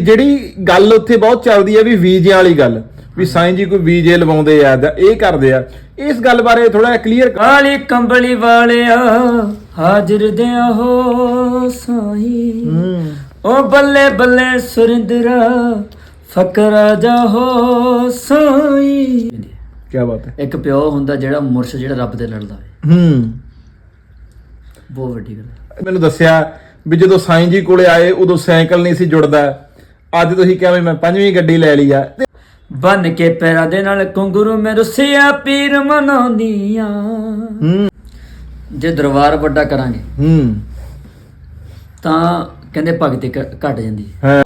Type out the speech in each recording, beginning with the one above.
ਜਿਹੜੀ ਗੱਲ ਉੱਥੇ ਬਹੁਤ ਚੱਲਦੀ ਹੈ ਵੀ ਵੀਜ਼ੇ ਵਾਲੀ ਗੱਲ ਵੀ ਸਾਈਂ ਜੀ ਕੋਈ ਵੀਜ਼ੇ ਲਵਾਉਂਦੇ ਆ ਜਾਂ ਇਹ ਕਰਦੇ ਆ ਇਸ ਗੱਲ ਬਾਰੇ ਥੋੜਾ ਕਲੀਅਰ ਕਾਲੀ ਕੰਬਲੀ ਵਾਲਿਆ ਹਾਜ਼ਰ ਦਿਆ ਹੋ ਸਾਈ। ਓ ਬੱਲੇ ਬੱਲੇ ਸੁਰਿੰਦਰਾ ਫਕਰਾ ਜਾ ਹੋ ਸਾਈ। ਕੀ ਬਾਤ ਹੈ। ਇੱਕ ਪਿਓ ਹੁੰਦਾ ਜਿਹੜਾ ਮੁਰਸ਼ ਜਿਹੜਾ ਰੱਬ ਦੇ ਲੜਦਾ ਹੈ। ਹੂੰ। ਬਹੁਤ ਵੱਡੀ ਗੱਲ। ਮੈਨੂੰ ਦੱਸਿਆ ਵੀ ਜਦੋਂ ਸਾਈਂ ਜੀ ਕੋਲੇ ਆਏ ਉਦੋਂ ਸਾਈਕਲ ਨਹੀਂ ਸੀ ਜੁੜਦਾ। ਅੱਜ ਤੁਸੀਂ ਕਿਹਾ ਵੀ ਮੈਂ ਪੰਜਵੀਂ ਗੱਡੀ ਲੈ ਲਈ ਆ। ਤੇ ਬੰਨ ਕੇ ਪੈਰਾਂ ਦੇ ਨਾਲ ਕੁੰਗਰੂ ਮੈਂ ਰੁੱਸਿਆ ਪੀਰ ਮਨਾਉਂਦੀਆਂ। ਹੂੰ। ਜੇ ਦਰਬਾਰ ਵੱਡਾ ਕਰਾਂਗੇ ਹੂੰ। ਤਾਂ ਕਹਿੰਦੇ ਭਗਤੀ ਘ- ਘਟ ਜਾਂਦੀ ਹੈ। ਹਾਂ।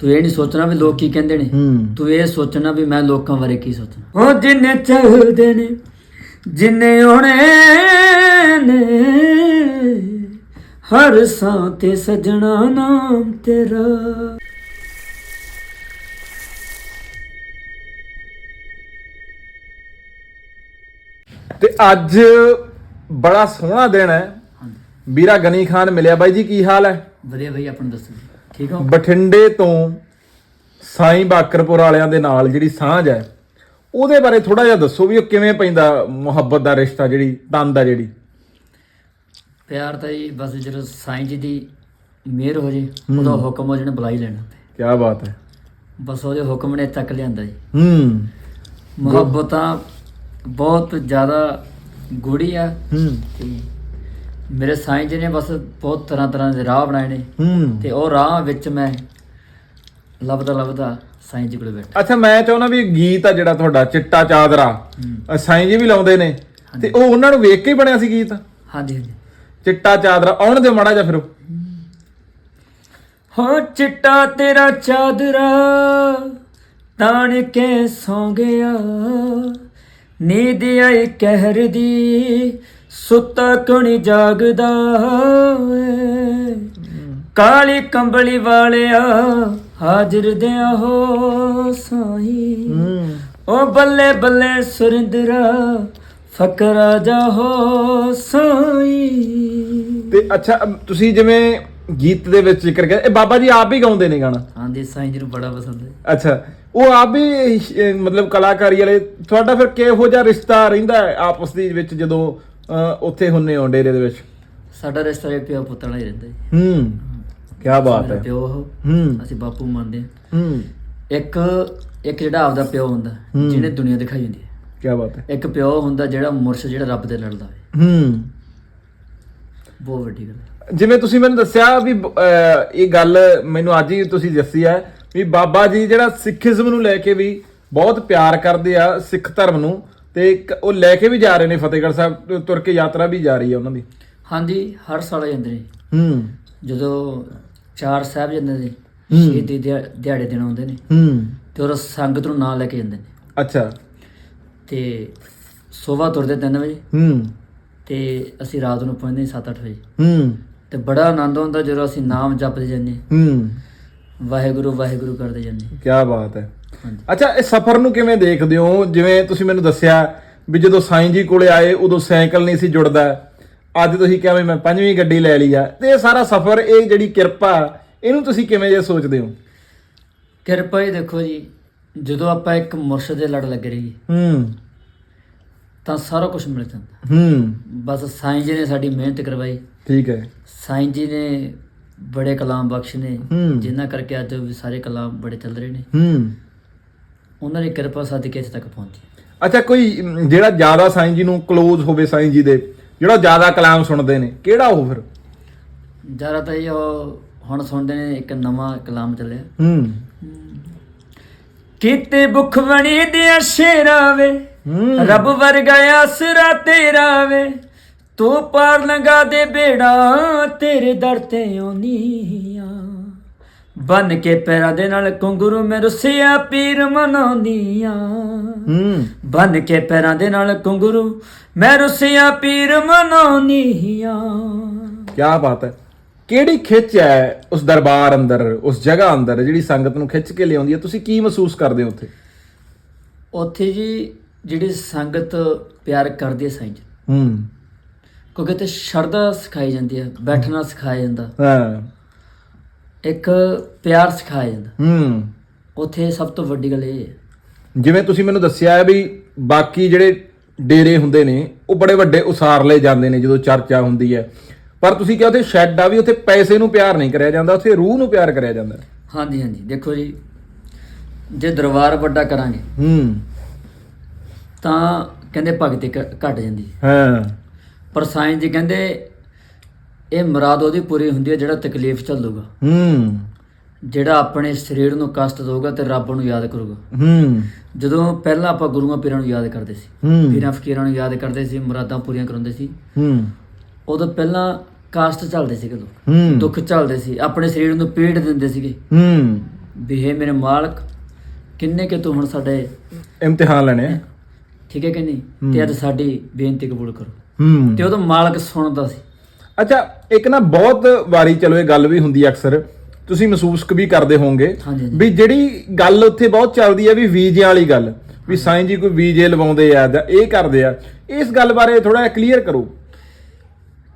ਤੂੰ ਇਹ ਨਹੀਂ ਸੋਚਣਾ ਵੀ ਲੋਕ ਕੀ ਕਹਿੰਦੇ ਨੇ। ਹੂੰ। ਤੂੰ ਇਹ ਸੋਚਣਾ ਵੀ ਮੈਂ ਲੋਕਾਂ ਬਾਰੇ ਕੀ ਸੋਚਣਾ ਉਹ ਜਿੰਨੇ ਚਾਹਦੇ ਨੇ ਜਿੰਨੇ ਹੋਣੇ ਨੇ ਹਰ ਸਾਂ ਤੇ ਸਜਣਾ ਨਾਮ ਤੇਰਾ। ਅੱਜ ਬੜਾ ਸੋਹਣਾ ਦਿਨ ਹੈ। ਵੀਰਾ ਗਨੀ ਖਾਨ ਮਿਲਿਆ ਬਾਈ ਜੀ ਕੀ ਹਾਲ ਹੈ? ਵਧੀਆ ਬਈ ਆਪਾਂ ਨੂੰ ਦੱਸੋ। ਠੀਕ ਹੋ? ਬਠਿੰਡੇ ਤੋਂ ਸਾਈਂ ਬਾਕਰਪੁਰ ਵਾਲਿਆਂ ਦੇ ਨਾਲ ਜਿਹੜੀ ਸਾਂਝ ਹੈ ਉਹਦੇ ਬਾਰੇ ਥੋੜਾ ਜਿਹਾ ਦੱਸੋ ਵੀ ਉਹ ਕਿਵੇਂ ਪੈਂਦਾ ਮੁਹੱਬਤ ਦਾ ਰਿਸ਼ਤਾ ਜਿਹੜੀ ਤਨ ਦਾ ਜਿਹੜੀ। ਪਿਆਰ ਤਾਂ ਜੀ ਬਸ ਜਦੋਂ ਸਾਈਂ ਜੀ ਦੀ ਮਿਹਰ ਹੋ ਜੇ ਉਹਦਾ ਹੁਕਮ ਹੋ ਜਣੇ ਬੁਲਾ ਹੀ ਲੈਣਾ ਕੀ ਬਾਤ ਹੈ। ਬਸ ਉਹਦੇ ਹੁਕਮ ਨੇ ਤੱਕ ਲਿਆਂਦਾ ਜੀ। ਹੂੰ। ਮੁਹੱਬਤਾਂ ਬਹੁਤ ਜ਼ਿਆਦਾ ਗੂੜੀ ਆ। ਹੂੰ। ਤੇ ਮੇਰੇ ਸਾਈਂ ਜੀ ਨੇ ਬਸ ਬਹੁਤ ਤਰ੍ਹਾਂ ਤਰ੍ਹਾਂ ਦੇ ਰਾਹ ਬਣਾਏ ਨੇ। ਹੂੰ। ਤੇ ਉਹ ਰਾਹ ਵਿੱਚ ਮੈਂ ਲੱਭਦਾ ਲੱਭਦਾ ਸਾਈਂ ਜੀ ਕੋਲ ਬੈਠਾ। ਅੱਛਾ ਮੈਂ ਚਾਹੁੰਦਾ ਵੀ ਗੀਤ ਆ ਜਿਹੜਾ ਤੁਹਾਡਾ ਚਿੱਟਾ ਚਾਦਰਾ। ਸਾਈਂ ਜੀ ਵੀ ਲਾਉਂਦੇ ਨੇ। ਤੇ ਉਹ ਉਹਨਾਂ ਨੂੰ ਵੇਖ ਕੇ ਹੀ ਬਣਿਆ ਸੀ ਗੀਤ? ਹਾਂਜੀ ਹਾਂਜੀ। ਚਿੱਟਾ ਚਾਦਰਾ ਆਉਣ ਦਿਓ ਮਾੜਾ ਜਿਹਾ ਫਿਰ ਉਹ। ਹੋ। ਚਿੱਟਾ ਤੇਰਾ ਚਾਦਰਾ ਤਾਣ ਕੇ ਸੌਂ ਗਿਆ। ਨੀਂਦ ਆਈ ਕਹਿਰ ਦੀ ਸੁੱਤਾ ਕੁਣੀ ਜਾਗਦਾ ਏ। ਕਾਲੀ ਕੰਬਲੀ ਵਾਲਿਆ ਹਾਜ਼ਰ ਦਿਆ ਹੋ ਸਾਈ। ਓ ਬੱਲੇ ਬੱਲੇ ਸੁਰਿੰਦਰਾ ਫਕਰਾ ਜਾ ਹੋ ਸਾਈ। ਤੇ ਅੱਛਾ ਤੁਸੀਂ ਜਿਵੇਂ ਗੀਤ ਦੇ ਵਿੱਚ ਜ਼ਿਕਰ ਕੀਤਾ ਇਹ ਬਾਬਾ ਜੀ ਆਪ ਹੀ ਗਾਉਂਦੇ ਨੇ ਗਾਣਾ? ਆਂਦੇ ਸਾਈਂ ਜੀ ਨੂੰ ਬੜਾ ਪਸੰਦ ਹੈ। ਅੱਛਾ ਉਹ ਆਪ ਵੀ ਅਹ, ਮਤਲਬ ਕਲਾਕਾਰੀ ਵਾਲੇ ਤੁਹਾਡਾ ਫਿਰ ਕਿਹੋ ਜਿਹਾ ਰਿਸ਼ਤਾ ਰਹਿੰਦਾ ਹੈ ਆਪਸ ਦੇ ਵਿੱਚ ਜਦੋਂ ਅਹ, ਉੱਥੇ ਹੁੰਨੇ ਹੋ ਡੇਰੇ ਦੇ ਵਿੱਚ? ਸਾਡਾ ਰਿਸ਼ਤਾ ਇਹ ਪਿਓ ਪੁੱਤ ਨਾਲ ਹੀ ਰਹਿੰਦਾ ਜੀ। ਹੂੰ ਕੀ ਬਾਤ ਮੇਰਾ ਹੈ। ਪਿਓ ਉਹ ਹੂੰ। ਅਸੀਂ ਬਾਪੂ ਮੰਨਦੇ ਹਾਂ। ਹੂੰ। ਇੱਕ ਇੱਕ ਜਿਹੜਾ ਆਪਦਾ ਪਿਓ ਹੁੰਦਾ ਹੂੰ। ਜਿਹਨੇ ਦੁਨੀਆ ਦਿਖਾਈ ਹੁੰਦੀ ਹੈ। ਕੀ ਬਾਤ ਹੈ। ਇੱਕ ਪਿਓ ਹੁੰਦਾ ਜਿਹੜਾ ਮੁਰਸ਼ ਜਿਹੜਾ ਰੱਬ ਦੇ ਲੜਦਾ ਹੈ ਹੂੰ। ਬਹੁਤ ਵੱਡੀ ਗੱਲ ਹੈ। ਜਿਵੇਂ ਤੁਸੀਂ ਮੈਨੂੰ ਦੱਸਿਆ ਵੀ ਇਹ ਗੱਲ ਮੈਨੂੰ ਅੱਜ ਹੀ ਤੁਸੀਂ ਦੱਸੀ ਹੈ ਵੀ ਬਾਬਾ ਜੀ ਜਿਹੜਾ ਸਿੱਖੀਜ਼ਮ ਨੂੰ ਲੈ ਕੇ ਵੀ ਬਹੁਤ ਪਿਆਰ ਕਰਦੇ ਆ ਸਿੱਖ ਧਰਮ ਨੂੰ ਤੇ ਉਹ ਲੈ ਕੇ ਵੀ ਜਾ ਰਹੇ ਨੇ ਫਤਿਹਗੜ੍ਹ ਸਾਹਿਬ ਤੁਰ ਕੇ ਯਾਤਰਾ ਵੀ ਜਾ ਰਹੀ ਹੈ ਉਹਨਾਂ ਦੀ। ਹਾਂਜੀ ਹਰ ਸਾਲ ਜਾਂਦੇ ਨੇ। ਹੂੰ। ਜਦੋਂ ਚਾਰ ਸਾਹਿਬ ਜਾਂਦੇ ਨੇ। ਸ਼ਹੀਦੀ ਦਿਹਾ- ਦਿਹਾੜੇ ਦਿਨ ਆਉਂਦੇ ਨੇ। ਹੂੰ। ਤੇ ਉਹ ਸੰਗਤ ਨੂੰ ਨਾਲ ਲੈ ਕੇ ਜਾਂਦੇ ਨੇ। ਅੱਛਾ। ਤੇ ਸਵੇਰ ਤੁਰਦੇ 3 ਵਜੇ। ਹੂੰ। ਤੇ ਅਸੀਂ ਰਾਤ ਨੂੰ ਪਹੁੰਚਦੇ 7-8 ਵਜੇ। ਹੂੰ। ਤੇ ਬੜਾ ਆਨੰਦ ਹੁੰਦਾ ਜਦੋਂ ਅਸੀਂ ਨਾਮ ਜਪਦੇ ਜਾਂਦੇ ਹੂੰ। ਵਾਹਿਗੁਰੂ ਵਾਹਿਗੁਰੂ ਕਰਦੇ ਜਾਂਦੇ ਕੀ ਬਾਤ ਹੈ। ਹਾਂਜੀ। ਅੱਛਾ ਇਹ ਸਫ਼ਰ ਨੂੰ ਕਿਵੇਂ ਦੇਖਦੇ ਹੋ? ਜਿਵੇਂ ਤੁਸੀਂ ਮੈਨੂੰ ਦੱਸਿਆ ਵੀ ਜਦੋਂ ਸਾਈਂ ਜੀ ਕੋਲੇ ਆਏ ਉਦੋਂ ਸਾਈਕਲ ਨਹੀਂ ਸੀ ਜੁੜਦਾ। ਅੱਜ ਤੁਸੀਂ ਕਿਹਾ ਵੀ ਮੈਂ ਪੰਜਵੀਂ ਗੱਡੀ ਲੈ ਲਈ ਆ। ਤੇ ਇਹ ਸਾਰਾ ਸਫ਼ਰ ਇਹ ਜਿਹੜੀ ਕਿਰਪਾ ਇਹਨੂੰ ਤੁਸੀਂ ਕਿਵੇਂ ਜੇ ਸੋਚਦੇ ਹੋ? ਕਿਰਪਾ ਹੀ ਦੇਖੋ ਜੀ ਜਦੋਂ ਆਪਾਂ ਇੱਕ ਮੁਰਸ਼ਦ ਦੇ ਲੜ ਲੱਗ ਰਹੀ ਹੂੰ। ਤਾਂ ਸਾਰਾ ਕੁਝ ਮਿਲ ਜਾਂਦਾ। ਹੂੰ। ਬਸ ਸਾਈਂ ਜੀ ਨੇ ਸਾਡੀ ਮਿਹਨਤ ਕਰਵਾਈ। ਠੀਕ ਹੈ। ਸਾਈਂ ਜੀ ਨੇ ਬੜੇ ਕਲਾਮ ਬਖਸ਼ ਨੇ ਹੂੰ। ਜਿਨ੍ਹਾਂ ਕਰਕੇ ਅੱਜ ਵੀ ਸਾਰੇ ਕਲਾਮ ਬੜੇ ਚੱਲ ਰਹੇ ਨੇ। ਹੂੰ। ਉਹਨਾਂ ਦੀ ਕਿਰਪਾ ਸਦਕੇ ਇੱਥੇ ਤੱਕ ਪਹੁੰਚੀ। ਅੱਛਾ ਕੋਈ ਅਮ, ਜਿਹੜਾ ਜ਼ਿਆਦਾ ਸਾਈਂ ਜੀ ਨੂੰ ক্লোਜ਼ ਹੋਵੇ ਸਾਈਂ ਜੀ ਦੇ ਜਿਹੜਾ ਜ਼ਿਆਦਾ ਕਲਾਮ ਸੁਣਦੇ ਨੇ ਕਿਹੜਾ ਉਹ ਫਿਰ? ਜ਼ਿਆਦਾ ਤਾਂ ਇਹ ਉਹ ਹੁਣ ਸੁਣਦੇ ਨੇ ਇੱਕ ਨਵਾਂ ਕਲਾਮ ਚੱਲਿਆ। ਹੂੰ। ਕਿਤੇ ਭੁੱਖ ਬਣੀ ਦਿਆ ਸ਼ੇਰਾ ਵੇ ਹੂੰ। ਰੱਬ ਵਰਗਾ ਆਸਰਾ ਤੇਰਾ ਵੇ। ਤੂੰ ਪਾਰ ਲੰਗਾ ਦੇ ਬੇੜਾ ਤੇਰੇ ਦਰ ਤੇ ਆਉਨੀਆਂ ਬਨ ਕੇ ਪੈਰਾਂ ਦੇ ਨਾਲ ਕੁੰਗਰੂ ਮੈਂ ਰੁੱਸਿਆ ਪੀਰ ਮਨਾਉਂਦੀਆਂ ਬਨ ਕੇ ਪੈਰਾਂ ਦੇ ਨਾਲ ਕੁੰਗਰੂ ਮੈਂ ਰੁੱਸਿਆ ਪੀਰ ਮਨਾਉਂਦੀਆਂ ਕੀ ਬਾਤ ਹੈ। ਕਿਹੜੀ ਖਿੱਚ ਹੈ ਉਸ ਦਰਬਾਰ ਅੰਦਰ ਉਸ ਜਗ੍ਹਾ ਅੰਦਰ ਜਿਹੜੀ ਸੰਗਤ ਨੂੰ ਖਿੱਚ ਕੇ ਲਿਆਉਂਦੀ ਹੈ? ਤੁਸੀਂ ਕੀ ਮਹਿਸੂਸ ਕਰਦੇ ਹੋ ਉੱਥੇ? ਉੱਥੇ ਜੀ ਜਿਹੜੀ ਸੰਗਤ ਪਿਆਰ ਕਰਦੀ ਹੈ ਸਾਈਂ ਜੀ। ਹੂੰ। ਕਿਉਂਕਿ ਤੇ ਸ਼ਰਧਾ ਸਿਖਾਈ ਜਾਂਦੀ ਹੈ ਬੈਠਣਾ ਸਿਖਾਇਆ ਜਾਂਦਾ। ਹਾਂ। ਇੱਕ ਪਿਆਰ ਸਿਖਾਇਆ ਜਾਂਦਾ। ਹੂੰ। ਉੱਥੇ ਸਭ ਤੋਂ ਵੱਡੀ ਗੱਲ ਇਹ ਹੈ। ਜਿਵੇਂ ਤੁਸੀਂ ਮੈਨੂੰ ਦੱਸਿਆ ਹੈ ਵੀ ਬਾਕੀ ਜਿਹੜੇ ਡੇਰੇ ਹੁੰਦੇ ਨੇ ਉਹ ਬੜੇ ਵੱਡੇ ਉਸਾਰ ਲਏ ਜਾਂਦੇ ਨੇ ਜਦੋਂ ਚਰਚਾ ਹੁੰਦੀ ਹੈ। ਪਰ ਤੁਸੀਂ ਕਿਹਾ ਉੱਥੇ ਸ਼ੈੱਡ ਆ ਵੀ ਉੱਥੇ ਪੈਸੇ ਨੂੰ ਪਿਆਰ ਨਹੀਂ ਕਰਿਆ ਜਾਂਦਾ ਉੱਥੇ ਰੂਹ ਨੂੰ ਪਿਆਰ ਕਰਿਆ ਜਾਂਦਾ। ਹਾਂਜੀ ਹਾਂਜੀ। ਦੇਖੋ ਜੀ ਜੇ ਦਰਬਾਰ ਵੱਡਾ ਕਰਾਂਗੇ ਹੂੰ। ਤਾਂ ਕਹਿੰਦੇ ਭਗਤੀ ਘਟ ਜਾਂਦੀ ਹੈ। ਹਾਂ। ਪਰ ਸਾਈਂ ਜੀ ਕਹਿੰਦੇ ਇਹ ਮੁਰਾਦ ਉਹਦੀ ਪੂਰੀ ਹੁੰਦੀ ਹੈ ਜਿਹੜਾ ਤਕਲੀਫ ਝੱਲੂਗਾ। ਹੂੰ। ਜਿਹੜਾ ਆਪਣੇ ਸਰੀਰ ਨੂੰ ਕਸ਼ਟ ਦੇਊਗਾ ਤੇ ਰੱਬ ਨੂੰ ਯਾਦ ਕਰੂਗਾ। ਹੂੰ। ਜਦੋਂ ਪਹਿਲਾਂ ਆਪਾਂ ਗੁਰੂਆਂ ਪੀਰਾਂ ਨੂੰ ਯਾਦ ਕਰਦੇ ਸੀ ਹੂੰ। ਪੀਰਾਂ ਫਕੀਰਾਂ ਨੂੰ ਯਾਦ ਕਰਦੇ ਸੀ ਮੁਰਾਦਾਂ ਪੂਰੀਆਂ ਕਰਾਉਂਦੇ ਸੀ। ਹੂੰ। ਉਦੋਂ ਪਹਿਲਾਂ ਕਾਸਟ ਚੱਲਦੇ ਸੀਗੇ ਲੋਕ। ਦੁੱਖ ਚੱਲਦੇ ਸੀ ਆਪਣੇ ਸਰੀਰ ਨੂੰ ਪੀੜ ਦਿੰਦੇ ਸੀਗੇ। ਹੂੰ। ਵੀ ਹੇ ਮੇਰੇ ਮਾਲਕ ਕਿੰਨੇ ਕਿ ਤੂੰ ਹੁਣ ਸਾਡੇ ਇਮਤਿਹਾਨ ਲੈਣੇ। ਠੀਕ ਹੈ ਕਿ ਨਹੀਂ? ਤੇ ਅੱਜ ਸਾਡੀ ਬੇਨਤੀ ਕਬੂਲ ਕਰੋ। ਹੂੰ। ਤੇ ਉਦੋਂ ਮਾਲਕ ਸੁਣਦਾ ਸੀ। ਅੱਛਾ ਇੱਕ ਨਾ ਬਹੁਤ ਵਾਰੀ ਚਲੋ ਇਹ ਗੱਲ ਵੀ ਹੁੰਦੀ ਹੈ ਅਕਸਰ ਤੁਸੀਂ ਮਹਿਸੂਸ ਵੀ ਕਰਦੇ ਹੋਵੋਗੇ। ਵੀ ਜਿਹੜੀ ਗੱਲ ਉੱਥੇ ਬਹੁਤ ਚੱਲਦੀ ਹੈ ਵੀ ਵੀਜ਼ਿਆਂ ਵਾਲੀ ਗੱਲ ਵੀ ਸਾਈਂ ਜੀ ਕੋਈ ਵੀਜ਼ੇ ਲਵਾਉਂਦੇ ਆ ਜਾਂ ਇਹ ਕਰਦੇ ਆ ਇਸ ਗੱਲ ਬਾਰੇ ਥੋੜਾ ਜਿਹਾ ਕਲੀਅਰ ਕਰੋ।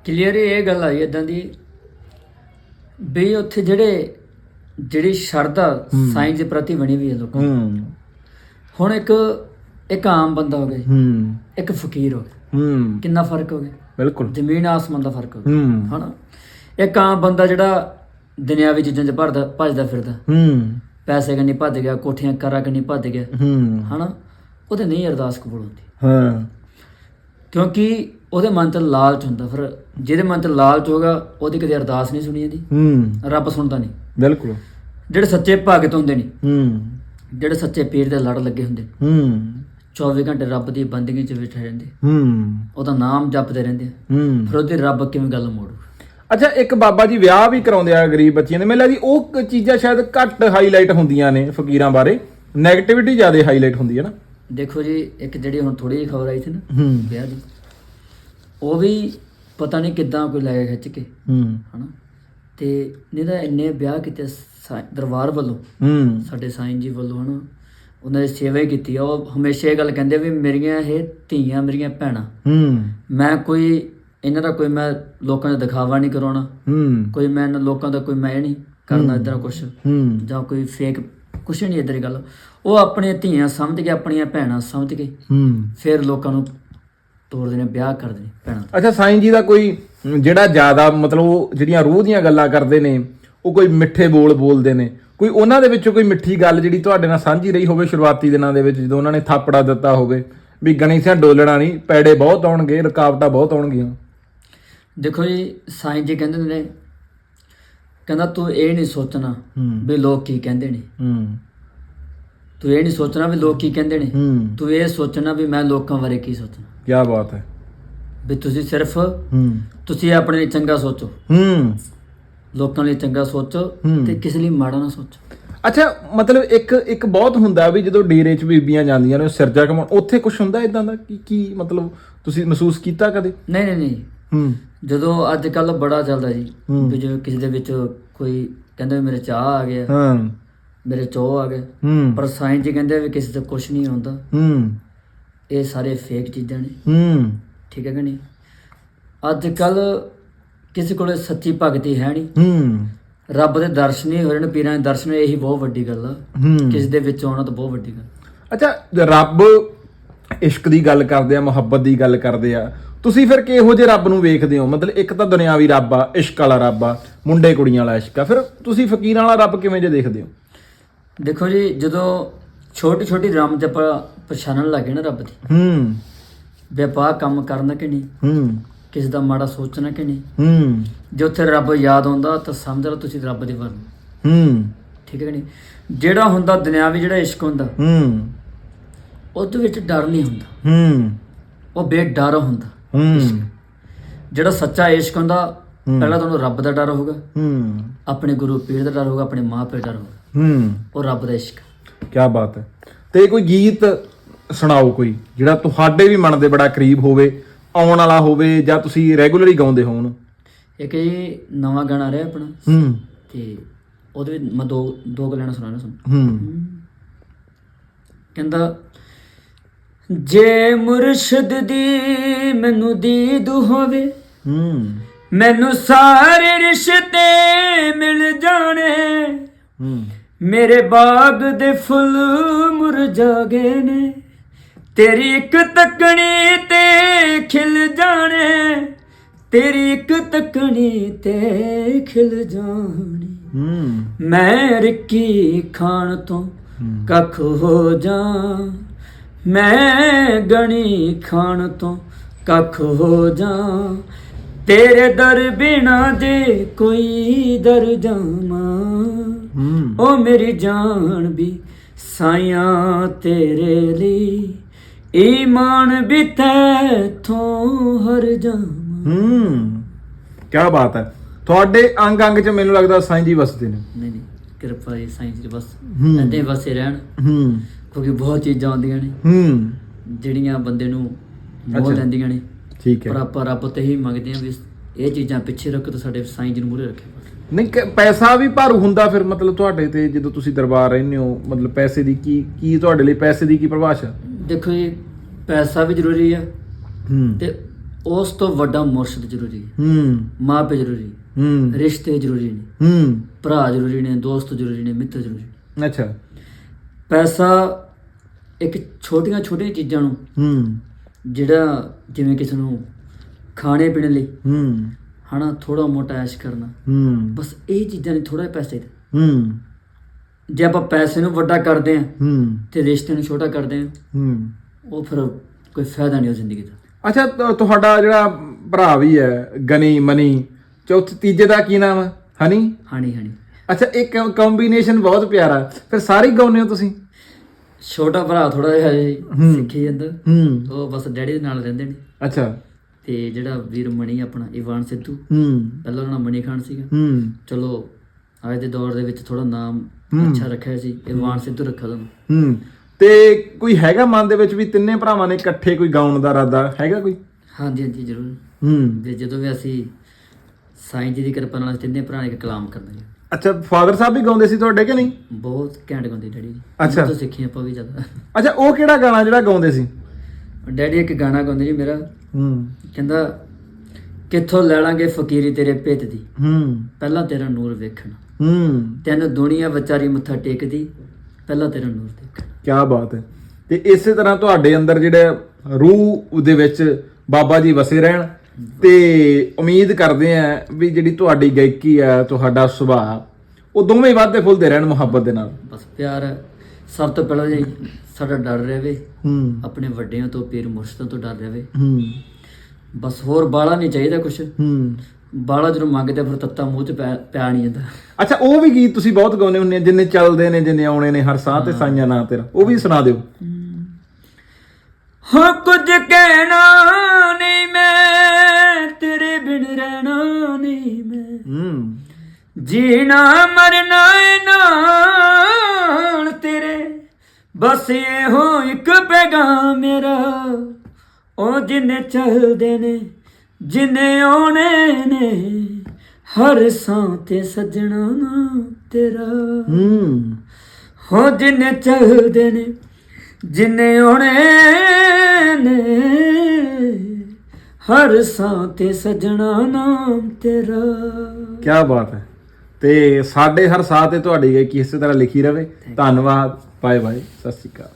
ਕਲੀਅਰ ਇਹ ਗੱਲ ਆਈ ਇਦਾਂ ਦੀ ਵੀ ਉੱਥੇ ਜਿਹੜੇ ਜਿਹੜੀ ਸ਼ਰਧਾ ਸਾਇੰਸ ਦੇ ਪ੍ਰਤੀ ਬਣੀ ਹੋਈ ਹੈ ਲੋਕਾਂ ਹੁਣ ਇੱਕ ਇੱਕ ਆਮ ਬੰਦਾ ਹੋ ਗਿਆ ਇੱਕ ਫਕੀਰ ਹੋ ਗਿਆ। ਹੂੰ। ਕਿੰਨਾ ਫ਼ਰਕ ਹੋ ਗਿਆ। ਬਿਲਕੁਲ। ਜ਼ਮੀਨ ਆਸਮਾਨ ਦਾ ਫ਼ਰਕ ਹੋ ਗਿਆ। ਹੂੰ। ਹਨਾ? ਇੱਕ ਆਮ ਬੰਦਾ ਜਿਹੜਾ ਦੁਨਿਆਵੀ ਚੀਜ਼ਾਂ 'ਚ ਭਰਦਾ ਭੱਜਦਾ ਫਿਰਦਾ। ਹੂੰ। ਪੈਸੇ ਕੰਨੀ ਭੱਜ ਗਿਆ ਕੋਠੀਆਂ ਕਾਰਾਂ ਕੰਨੀ ਭੱਜ ਗਿਆ। ਹੂੰ। ਹਨਾ? ਉਹਦੇ ਨਹੀਂ ਅਰਦਾਸ ਕਬੂਲ ਹੁੰਦੀ। ਹਾਂ। ਕਿਉਂਕਿ ਉਹਦੇ ਮਨ 'ਚ ਲਾਲਚ ਹੁੰਦਾ ਫਿਰ। ਜਿਹਦੇ ਮਨ 'ਚ ਲਾਲਚ ਹੋਗਾ ਉਹਦੀ ਕਦੇ ਅਰਦਾਸ ਨਹੀਂ ਸੁਣੀ ਜਾਂਦੀ। ਹੂੰ। ਰੱਬ ਸੁਣਦਾ ਨਹੀਂ। ਬਿਲਕੁਲ। ਜਿਹੜੇ ਸੱਚੇ ਭਗਤ ਹੁੰਦੇ ਨੇ ਹੂੰ। ਜਿਹੜੇ ਸੱਚੇ ਪੀਰ ਦੇ ਲੜ ਲੱਗੇ ਹੁੰਦੇ ਹੂੰ। 24 ਘੰਟੇ ਰੱਬ ਦੀ ਬੰਦਗੀ 'ਚ ਬੈਠੇ ਰਹਿੰਦੇ। ਹੂੰ। ਉਹਦਾ ਨਾਮ ਜਪਦੇ ਰਹਿੰਦੇ। ਹੂੰ। ਫਿਰ ਉਹਦੀ ਰੱਬ ਕਿਵੇਂ ਗੱਲ ਮੋੜੂ? ਅੱਛਾ ਇੱਕ ਬਾਬਾ ਜੀ ਵਿਆਹ ਵੀ ਕਰਾਉਂਦੇ ਆ ਗਰੀਬ ਬੱਚਿਆਂ ਦੇ। ਮੈਨੂੰ ਲੱਗਦੀ ਉਹ ਕ- ਚੀਜ਼ਾਂ ਸ਼ਾਇਦ ਘੱਟ ਹਾਈਲਾਈਟ ਹੁੰਦੀਆਂ ਨੇ ਫਕੀਰਾਂ ਬਾਰੇ। 네ਗੇਟਿਵਿਟੀ ਜ਼ਿਆਦਾ ਹਾਈਲਾਈਟ ਹੁੰਦੀ ਹੈ ਨਾ। ਦੇਖੋ ਜੀ ਇੱਕ ਜਿਹੜੀ ਹੁਣ ਥੋੜੀ ਜਿਹੀ ਖਬਰ ਆਈ ਸੀ ਨਾ ਹੂੰ। ਵਿਆਹ ਦੀ ਉਹ ਵੀ ਪਤਾ ਨਹੀਂ ਕਿੱਦਾਂ ਕੋਈ ਲੈ ਗਿਆ ਖਿੱਚ ਕੇ ਹੂੰ। ਹਨਾ? ਤੇ ਨਹੀਂ ਤਾਂ ਇੰਨੇ ਵਿਆਹ ਕੀਤੇ ਸਾਈਂ- ਦਰਬਾਰ ਵੱਲੋਂ ਹੂੰ। ਸਾਡੇ ਸਾਈਂ ਜੀ ਵੱਲੋਂ ਹਨਾ? ਉਹਨਾਂ ਦੀ ਸੇਵਾ ਹੀ ਕੀਤੀ। ਆ ਉਹ ਹਮੇਸ਼ਾ ਇਹ ਗੱਲ ਕਹਿੰਦੇ ਵੀ ਮੇਰੀਆਂ ਇਹ ਧੀਆਂ ਮੇਰੀਆਂ ਭੈਣਾਂ ਹੂੰ। ਮੈਂ ਕੋਈ ਇਹਨਾਂ ਦਾ ਕੋਈ ਮੈਂ ਲੋਕਾਂ ਦਾ ਦਿਖਾਵਾ ਨਹੀਂ ਕਰਾਉਣਾ। ਹੂੰ। ਕੋਈ ਮੈਂ ਇਹਨਾਂ ਲੋਕਾਂ ਦਾ ਕੋਈ ਮੈਂ ਨਹੀਂ ਕਰਨਾ ਇਦਾਂ ਕੁਝ ਹੂੰ। ਜਾਂ ਕੋਈ ਫੇਕ ਕੁਛ ਨਹੀਂ ਇਦਾਂ ਦੀ ਗੱਲ। ਉਹ ਆਪਣੀਆਂ ਧੀਆਂ ਸਮਝ ਕੇ ਆਪਣੀਆਂ ਭੈਣਾਂ ਸਮਝ ਕੇ ਹੂੰ। ਫਿਰ ਲੋਕਾਂ ਨੂੰ ਤੋੜਦੇ ਨੇ ਵਿਆਹ ਕਰਦੇ ਨੇ ਭੈਣਾਂ। ਅੱਛਾ ਸਾਈਂ ਜੀ ਦਾ ਕੋਈ ਜਿਹੜਾ ਜ਼ਿਆਦਾ ਮਤਲਬ ਉਹ ਜਿਹੜੀਆਂ ਰੂਹ ਦੀਆਂ ਗੱਲਾਂ ਕਰਦੇ ਨੇ ਉਹ ਕੋਈ ਮਿੱਠੇ ਬੋਲ ਬੋਲਦੇ ਨੇ। ਕੋਈ ਉਹਨਾਂ ਦੇ ਵਿੱਚੋਂ ਕੋਈ ਮਿੱਠੀ ਗੱਲ ਜਿਹੜੀ ਤੁਹਾਡੇ ਨਾਲ ਸਾਂਝੀ ਰਹੀ ਹੋਵੇ ਸ਼ੁਰੂਆਤੀ ਦਿਨਾਂ ਦੇ ਵਿੱਚ ਜਦੋਂ ਉਹਨਾਂ ਨੇ ਥਾਪੜਾ ਦਿੱਤਾ ਹੋਵੇ ਵੀ ਗਣੇਸ਼ਾ ਡੋਲਣਾ ਨਹੀਂ ਪੈੜੇ ਬਹੁਤ ਆਉਣਗੇ ਰੁਕਾਵਟਾਂ ਬਹੁਤ ਆਉਣਗੀਆਂ। ਦੇਖੋ ਜੀ ਸਾਈਂ ਜੀ ਕਹਿੰਦੇ ਨੇ ਕਹਿੰਦਾ ਤੂੰ ਇਹ ਨਹੀਂ ਸੋਚਣਾ ਵੀ ਲੋਕ ਕੀ ਕਹਿੰਦੇ ਨੇ। ਹੂੰ। ਤੂੰ ਇਹ ਨਹੀਂ ਸੋਚਣਾ ਵੀ ਲੋਕ ਕੀ ਕਹਿੰਦੇ ਨੇ। ਤੂੰ ਇਹ ਸੋਚਣਾ ਵੀ ਮੈਂ ਲੋਕਾਂ ਬਾਰੇ ਕੀ ਸੋਚਣਾ। ਕੀ ਬਾਤ ਹੈ। ਵੀ ਤੁਸੀਂ ਸਿਰਫ ਹੂੰ। ਤੁਸੀਂ ਆਪਣੇ ਲਈ ਚੰਗਾ ਸੋਚੋ। ਹੂੰ। ਲੋਕਾਂ ਲਈ ਚੰਗਾ ਸੋਚੋ। ਤੇ ਕਿਸੇ ਲਈ ਮਾੜਾ ਨਾ ਸੋਚੋ। ਅੱਛਾ ਮਤਲਬ ਇੱਕ ਇੱਕ ਬਹੁਤ ਹੁੰਦਾ ਵੀ ਜਦੋਂ ਡੇਰੇ 'ਚ ਬੀਬੀਆਂ ਜਾਂਦੀਆਂ ਨੇ ਉਹ ਸਿਰਜਾ ਕਮਾਉਣ ਉੱਥੇ ਕੁਝ ਹੁੰਦਾ ਇਦਾਂ ਦਾ? ਕੀ ਕੀ ਮਤਲਬ ਤੁਸੀਂ ਮਹਿਸੂਸ ਕੀਤਾ ਕਦੇ? ਨਹੀਂ ਨਹੀਂ ਨਹੀਂ। ਹੂੰ। ਜਦੋਂ ਅੱਜ ਕੱਲ ਬੜਾ ਚੱਲਦਾ ਜੀ। ਵੀ ਜੋ ਕਿਸੇ ਦੇ ਵਿੱਚ ਕੋਈ ਕਹਿੰਦਾ ਵੀ ਮੇਰੇ ਚਾਹ ਆ ਗਿਆ ਹਾਂ। ਮੇਰੇ ਚੋ ਆ ਗਿਆ ਹੂੰ। ਪਰ ਸਾਇੰਸ ਜੀ ਕਹਿੰਦੇ ਵੀ ਕਿਸੇ ਤੋਂ ਕੁਝ ਨਹੀਂ ਹੁੰਦਾ। ਹੂੰ। ਇਹ ਸਾਰੇ ਫੇਕ ਚੀਜ਼ਾਂ ਨੇ। ਹੂੰ। ਠੀਕ ਹੈ ਕਿ ਨਹੀਂ? ਅੱਜ ਕੱਲ ਕਿਸੇ ਕੋਲੇ ਸੱਚੀ ਭਗਤੀ ਹੈ ਨਹੀਂ। ਹੂੰ। ਰੱਬ ਦੇ ਦਰਸ਼ਨ ਹੀ ਹੋ ਰਹੇ ਨੇ ਪੀਰਾਂ ਦੇ ਦਰਸ਼ਨ ਇਹੀ ਬਹੁਤ ਵੱਡੀ ਗੱਲ ਆ। ਹੂੰ। ਕਿਸੇ ਦੇ ਵਿੱਚ ਆਉਣਾ ਤਾਂ ਬਹੁਤ ਵੱਡੀ ਗੱਲ। ਅੱਛਾ ਰੱਬ ਇਸ਼ਕ ਦੀ ਗੱਲ ਕਰਦੇ ਆ ਮੁਹੱਬਤ ਦੀ ਗੱਲ ਕਰਦੇ ਆ ਤੁਸੀਂ ਫਿਰ ਕਿਹੋ ਜਿਹੇ ਰੱਬ ਨੂੰ ਵੇਖਦੇ ਹੋ? ਮਤਲਬ ਇੱਕ ਤਾਂ ਦੁਨਿਆਵੀ ਰੱਬ ਆ ਇਸ਼ਕ ਵਾਲਾ ਰੱਬ ਆ ਮੁੰਡੇ ਕੁੜੀਆਂ ਵਾਲਾ ਇਸ਼ਕ ਆ। ਫਿਰ ਤੁਸੀਂ ਫਕੀਰਾਂ ਵਾਲਾ ਰੱਬ ਕਿਵੇਂ ਜੇ ਦੇਖਦੇ ਹੋ? ਦੇਖੋ ਜੀ ਜਦੋਂ ਛੋਟੀ ਛੋਟੀ ਰਮ ਚ ਆਪਾਂ ਪਛਾਣਨ ਲੱਗੇ ਨਾ ਰੱਬ ਦੀ। ਹੂੰ। ਵਪਾਰ ਕੰਮ ਕਰਨਾ ਕਿ ਨਹੀਂ? ਹੂੰ। ਕਿਸੇ ਦਾ ਮਾੜਾ ਸੋਚਣਾ ਕਿ ਨਹੀਂ? ਹੂੰ। ਜੇ ਉੱਥੇ ਰੱਬ ਯਾਦ ਆਉਂਦਾ ਤਾਂ ਸਮਝ ਲਓ ਤੁਸੀਂ ਰੱਬ ਦੇ ਵੱਲ ਹੋ। ਠੀਕ ਹੈ ਕਿ ਨਹੀਂ? ਜਿਹੜਾ ਹੁੰਦਾ ਦੁਨਿਆਵੀ ਜਿਹੜਾ ਇਸ਼ਕ ਹੁੰਦਾ ਹੂੰ। ਉਹਦੇ ਵਿੱਚ ਡਰ ਨਹੀਂ ਹੁੰਦਾ। ਹੂੰ। ਉਹ ਬੇਡਰ ਹੁੰਦਾ। ਹੂੰ। ਜਿਹੜਾ ਸੱਚਾ ਇਸ਼ਕ ਹੁੰਦਾ। ਪਹਿਲਾਂ ਤੁਹਾਨੂੰ ਰੱਬ ਦਾ ਡਰ ਹੋਊਗਾ। ਹੂੰ। ਆਪਣੇ ਗੁਰੂ ਪੀਰ ਦਾ ਡਰ ਹੋਊਗਾ ਆਪਣੇ ਮਾਂ ਪਿਓ ਦਾ ਡਰ ਹੋਊਗਾ। ਹੂੰ। ਉਹ ਰੱਬ ਦਾ ਇਸ਼ਕ। ਕੀ ਬਾਤ ਹੈ। ਤੇ ਕੋਈ ਗੀਤ ਸੁਣਾਓ ਕੋਈ ਜਿਹੜਾ ਤੁਹਾਡੇ ਵੀ ਮਨ ਦੇ ਬੜਾ ਕਰੀਬ ਹੋਵੇ ਆਉਣ ਵਾਲਾ ਹੋਵੇ ਜਾਂ ਤੁਸੀਂ ਰੈਗੂਲਰਲੀ ਗਾਉਂਦੇ ਹੋ ਉਹਨੂੰ ਇੱਕ ਇਹ ਨਵਾਂ ਗਾਣਾ ਆ ਰਿਹਾ ਆਪਣਾ। ਹੂੰ। ਤੇ ਉਹਦੇ ਵਿੱਚ ਮੈਂ ਦੋ ਦੋ ਕੁ ਲੈਣਾ ਸੁਣਾਣਾ ਸੁਣ ਹੂੰ। ਕਹਿੰਦਾ ਜੇ ਮੁਰਸ਼ਿਦ ਦੀ ਮੈਨੂੰ ਦੀਦ ਹੋਵੇ ਹੂੰ। ਮੈਨੂੰ ਸਾਰੇ ਰਿਸ਼ਤੇ ਮਿਲ ਜਾਣੇ। ਹੂੰ। ਮੇਰੇ ਬਾਗ ਦੇ ਫੁੱਲ ਮੁਰਝਾ ਗਏ ਨੇ। ਤੇਰੀ ਇੱਕ ਤੱਕਣੀ ਤੇ ਖਿਲ ਜਾਣੇ ਤੇਰੀ ਇੱਕ ਤੱਕਣੀ ਤੇ ਖਿਲ ਜਾਣੇ। ਮੈਂ ਰਿੱਕੀ ਖਾਣ ਤੋਂ ਕੱਖ ਹੋ ਜਾ ਮੈਂ ਗਣੀ ਖਾਣ ਤੋਂ ਕੱਖ ਹੋ ਜਾ ਤੇਰੇ ਦਰ ਬਿਨਾ ਦੇ ਕੋਈ ਦਰ ਜਾਵਾਂ ਹੂੰ। ਓ ਮੇਰੀ ਜਾਨ ਵੀ ਸਾਈਆਂ ਤੇਰੇ ਲਈ। ਈਮਾਨ ਵੀ ਤੈਥੋਂ ਹਰ ਜਾਵਾਂ ਹੂੰ ਕੀ ਬਾਤ ਹੈ। ਤੁਹਾਡੇ ਅੰਗ ਅੰਗ ਚ ਮੈਨੂੰ ਲੱਗਦਾ ਸਾਈਂ ਜੀ ਵਸਦੇ ਨੇ। ਨਹੀਂ ਨਹੀਂ ਕਿਰਪਾ ਜੀ ਸਾਈਂ ਜੀ ਬਸ। ਹੂੰ। ਅੱਡੇ ਵਸੇ ਰਹਿਣ ਹੂੰ। ਕਿਉਂਕਿ ਬਹੁਤ ਚੀਜ਼ਾਂ ਆਉਂਦੀਆਂ ਨੇ। ਹੂੰ। ਜਿਹੜੀਆਂ ਬੰਦੇ ਨੂੰ ਮੋਹ ਅੱਛਾ। ਲੈਂਦੀਆਂ ਨੇ। ਠੀਕ ਪਰ ਹੈ ਆਪਾਂ ਰੱਬ ਤੇ ਹੀ ਮੰਗਦੇ ਆ ਵੀ ਇਹ ਚੀਜ਼ਾਂ ਪਿੱਛੇ ਰੱਖ ਤੇ ਸਾਡੇ ਸਾਈਂ ਜੀ ਨੂੰ ਮੂਹਰੇ ਰੱਖੇ ਨਹੀਂ ਕਿ ਪੈਸਾ ਵੀ ਭਾਰੂ ਹੁੰਦਾ ਫਿਰ ਮਤਲਬ ਤੁਹਾਡੇ ਤੇ ਜਦੋਂ ਤੁਸੀਂ ਦਰਬਾਰ ਰਹਿੰਦੇ ਹੋ ਮਤਲਬ ਪੈਸੇ ਦੀ ਕੀ ਕੀ ਤੁਹਾਡੇ ਲਈ ਪੈਸੇ ਦੀ ਕੀ ਪਰਿਭਾਸ਼ਾ? ਦੇਖੋ ਜੀ ਪੈਸਾ ਵੀ ਜ਼ਰੂਰੀ ਆ ਹੂੰ। ਤੇ ਉਸ ਤੋਂ ਵੱਡਾ ਮੁਰਸ਼ਿਦ ਜ਼ਰੂਰੀ ਹੈ ਹੂੰ। ਮਾਪੇ ਜ਼ਰੂਰੀ ਹੂੰ। ਰਿਸ਼ਤੇ ਜ਼ਰੂਰੀ ਨੇ। ਹੂੰ। ਭਰਾ ਜ਼ਰੂਰੀ ਨੇ ਦੋਸਤ ਜ਼ਰੂਰੀ ਨੇ ਮਿੱਤਰ ਜ਼ਰੂਰੀ ਨੇ। ਅੱਛਾ। ਪੈਸਾ ਇੱਕ ਛੋਟੀਆਂ ਛੋਟੀਆਂ ਚੀਜ਼ਾਂ ਨੂੰ ਹੂੰ। ਜਿਹੜਾ ਜਿਵੇਂ ਕਿਸੇ ਨੂੰ ਖਾਣੇ ਪੀਣੇ ਲਈ ਹੂੰ। ਹਨਾ ਥੋੜਾ ਮੋਟਾ ਐਸ਼ ਕਰਨਾ। ਹੂੰ। ਬਸ ਇਹ ਚੀਜ਼ਾਂ ਨੇ ਥੋੜਾ ਪੈਸੇ ਦੇ ਹੂੰ। ਜੇ ਆਪਾਂ ਪੈਸੇ ਨੂੰ ਵੱਡਾ ਕਰਦੇ ਹਾਂ ਹੂੰ। ਤੇ ਰਿਸ਼ਤੇ ਨੂੰ ਛੋਟਾ ਕਰਦੇ ਹਾਂ ਹੂੰ। ਉਹ ਫਿਰ ਕੋਈ ਫਾਇਦਾ ਨਹੀਂ ਉਹ ਜ਼ਿੰਦਗੀ ਦਾ। ਅੱਛਾ ਤੁ- ਤੁਹਾਡਾ ਜਿਹੜਾ ਭਰਾ ਵੀ ਹੈ ਗਨੀ ਮਨੀ ਚੌਥੇ ਤੀਜੇ ਦਾ ਕੀ ਨਾਮ ਹੈ? ਹਨੀ? ਹਾਣੀ ਹਾਣੀ ਅੱਛਾ ਇਹ ਕੰਬੀਨੇਸ਼ਨ ਬਹੁਤ ਪਿਆਰਾ ਫਿਰ ਸਾਰੇ ਹੀ ਗਾਉਂਦੇ ਹੋ ਤੁਸੀਂ? ਛੋਟਾ ਭਰਾ ਥੋੜਾ ਜਿਹਾ ਹਜੇ ਹੂੰ। ਸਿੱਖੀ ਜਾਂਦਾ। ਹੂੰ। ਉਹ ਬਸ ਡੈਡੀ ਦੇ ਨਾਲ ਰਹਿੰਦੇ ਨੇ। ਅੱਛਾ। ਤੇ ਜਿਹੜਾ ਵੀਰ ਮਣੀ ਆਪਣਾ ਇਵਾਨ ਸਿੱਧੂ। ਹੂੰ। ਪਹਿਲਾਂ ਉਹਨਾਂ ਮਣੀ ਖਾਨ ਸੀਗਾ। ਹੂੰ। ਚਲੋ ਅੱਜ ਦੇ ਦੌਰ ਦੇ ਵਿੱਚ ਥੋੜਾ ਨਾਮ। ਅੱਛਾ ਰੱਖਿਆ ਸੀ ਇਵਾਨ ਸਿੱਧੂ ਰੱਖਿਆ ਤੁਹਾਨੂੰ। ਹੂੰ ਤੇ ਕੋਈ ਹੈਗਾ ਮਨ ਦੇ ਵਿੱਚ ਵੀ ਤਿੰਨੇ ਭਰਾਵਾਂ ਨੇ ਇਕੱਠੇ ਕੋਈ ਗਾਉਣ ਦਾ ਇਰਾਦਾ? ਹੈਗਾ ਕੋਈ? ਹਾਂਜੀ ਹਾਂਜੀ ਜ਼ਰੂਰ। ਹੂੰ। ਤੇ ਜਦੋਂ ਵੀ ਅਸੀਂ ਸਾਈਂ ਜੀ ਦੀ ਕਿਰਪਾ ਨਾਲ ਤਿੰਨੇ ਭਰਾ ਨੇ ਇੱਕ ਕਲਾਮ ਕਰਨਾ ਜੀ ਅੱਛਾ ਫਾਦਰ ਸਾਹਿਬ ਵੀ ਗਾਉਂਦੇ ਸੀ ਤੁਹਾਡੇ ਕਿ ਨਹੀਂ? ਬਹੁਤ ਘੈਂਟ ਗਾਉਂਦੇ ਡੈਡੀ ਜੀ। ਅੱਛਾ। ਤੋਂ ਸਿੱਖੀ ਆਪਾਂ ਵੀ ਜ਼ਿਆਦਾ। ਅੱਛਾ ਉਹ ਕਿਹੜਾ ਗਾਣਾ ਜਿਹੜਾ ਗਾਉਂਦੇ ਸੀ? ਡੈਡੀ ਇੱਕ ਗਾਣਾ ਗਾਉਂਦੇ ਜੀ ਮੇਰਾ। ਹੂੰ। ਕਹਿੰਦਾ ਕਿੱਥੋਂ ਲੈ ਲਾਂਗੇ ਫਕੀਰੀ ਤੇਰੇ ਭੇਤ ਦੀ? ਹੂੰ। ਪਹਿਲਾਂ ਤੇਰਾ ਨੂਰ ਵੇਖਣਾ। ਹੂੰ। ਤੈਨੂੰ ਦੁਨੀਆ ਵਿਚਾਰੀ ਮੱਥਾ ਟੇਕਦੀ ਪਹਿਲਾਂ ਤੇਰਾ ਨੂਰ ਦੇਖਣਾ। ਕੀ ਬਾਤ ਹੈ। ਤੇ ਇਸੇ ਤਰ੍ਹਾਂ ਤੁਹਾਡੇ ਅੰਦਰ ਜਿਹੜਾ ਰੂਹ ਦੇ ਵਿੱਚ ਬਾਬਾ ਜੀ ਵਸੇ ਰਹਿਣ ਤੇ ਉਮੀਦ ਕਰਦੇ ਆ ਵੀ ਜਿਹੜੀ ਤੁਹਾਡੀ ਗਾਇਕੀ ਆ ਤੁਹਾਡਾ ਸੁਭਾਅ ਉਹ ਦੋਵੇਂ ਵਾਧੇ ਫੁੱਲਦੇ ਰਹਿਣ ਮੁਹੱਬਤ ਦੇ ਨਾਲ। ਬਸ ਪਿਆਰ। ਸਭ ਤੋਂ ਪਹਿਲਾਂ ਜੀ ਸਾਡਾ ਡਰ ਰਹੇ ਹੂੰ। ਆਪਣੇ ਵੱਡਿਆਂ ਤੋਂ ਪੀਰ ਮੁਰਸ਼ਿਦਾਂ ਤੋਂ ਡਰ ਰਹੇ ਹੂੰ। ਬਸ ਹੋਰ ਬਾਲਾ ਨਹੀਂ ਚਾਹੀਦਾ ਕੁਛ। ਹੂੰ। ਬਾਲਾ ਜਦੋਂ ਮੰਗਦੇ ਫਿਰ ਤੱਤਾ ਮੂੰਹ 'ਚ ਪੈ ਪਿਆ ਨਹੀਂ ਜਾਂਦਾ। ਅੱਛਾ ਉਹ ਵੀ ਗੀਤ ਤੁਸੀਂ ਬਹੁਤ ਗਾਉਂਦੇ ਹੁੰਦੇ ਆ ਜਿੰਨੇ ਚੱਲਦੇ ਨੇ ਜਿੰਨੇ ਆਉਣੇ ਨੇ ਹਰ ਸਾਹ ਤੇ ਸਾਈਆਂ ਨਾ ਤੇਰਾ। ਉਹ ਵੀ ਸੁਣਾ ਦਿਓ। ਹਾਂ ਕੁਝ ਕਹਿਣਾ ਨਹੀਂ ਮੈਂ ਤੇਰੇ ਬਿਨ ਰਹਿਣਾ ਨਹੀਂ ਮੈਂ। ਹੂੰ। ਜੀਣਾ ਮਰਨਾ ਏ ਨਾਲ ਤੇਰੇ ਬਸ ਇਹੋ ਇੱਕ ਪੈਗਾਮ ਮੇਰਾ। ਉਹ ਜਿੰਨੇ ਚੱਲਦੇ ਨੇ ਜਿੰਨੇ ਆਉਣੇ ਨੇ ਹਰ ਸਾਂ ਤੇ ਸੱਜਣਾ ਨਾ ਤੇਰਾ। ਹੂੰ। ਹੋ ਜਿੰਨੇ ਚੱਲਦੇ ਨੇ ਜਿੰਨੇ ਆਉਣੇ ਨੇ ਹਰ ਸਾਂ ਤੇ ਸੱਜਣਾ ਨਾਮ ਤੇਰਾ। ਕੀ ਬਾਤ ਹੈ। ਤੇ ਸਾਡੇ ਹਰ ਸਾਹ ਤੇ ਤੁਹਾਡੀ ਗਾਇਕੀ ਇਸੇ ਤਰ੍ਹਾਂ ਲਿਖੀ ਰਵੇ। ਧੰਨਵਾਦ। ਬਾਏ ਬਾਏ ਸਤਿ ਸ਼੍ਰੀ ਅਕਾਲ।